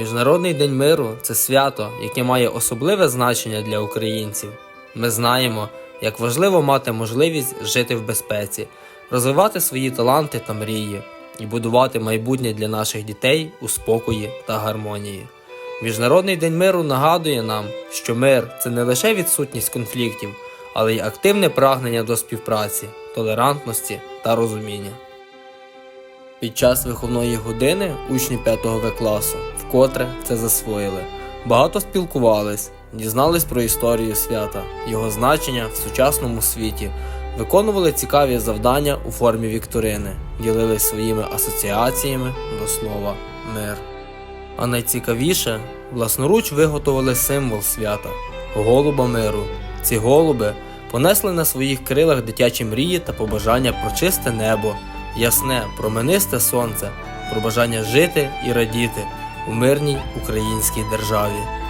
Міжнародний день миру це свято, яке має особливе значення для українців. Ми знаємо, як важливо мати можливість жити в безпеці, розвивати свої таланти та мрії і будувати майбутнє для наших дітей у спокої та гармонії. Міжнародний день миру нагадує нам, що мир це не лише відсутність конфліктів, але й активне прагнення до співпраці, толерантності та розуміння. Під час виховної години учні 5 В класу вкотре це засвоїли. Багато спілкувались, дізнались про історію свята, його значення в сучасному світі, виконували цікаві завдання у формі вікторини, ділились своїми асоціаціями до слова мир. А найцікавіше, власноруч виготовили символ свята голуба миру. Ці голуби понесли на своїх крилах дитячі мрії та побажання про чисте небо, ясне, променисте сонце, про бажання жити і радіти у мирній українській державі.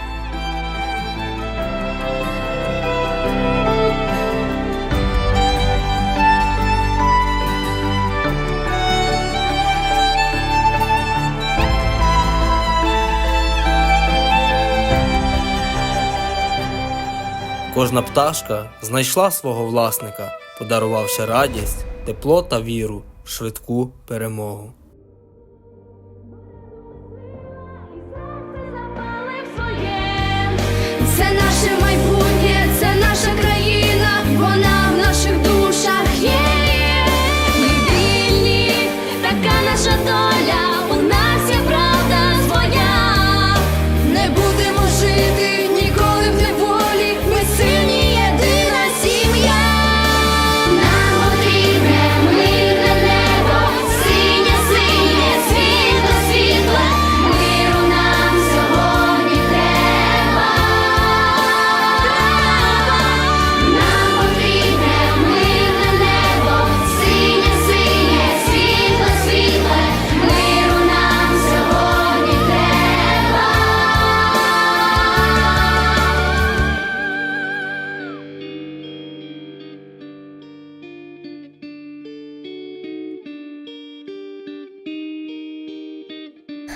Кожна пташка знайшла свого власника, подарувавши радість, тепло та віру в швидку перемогу.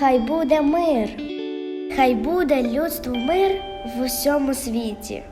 Хай буде мир, хай буде людству мир в усьому світі.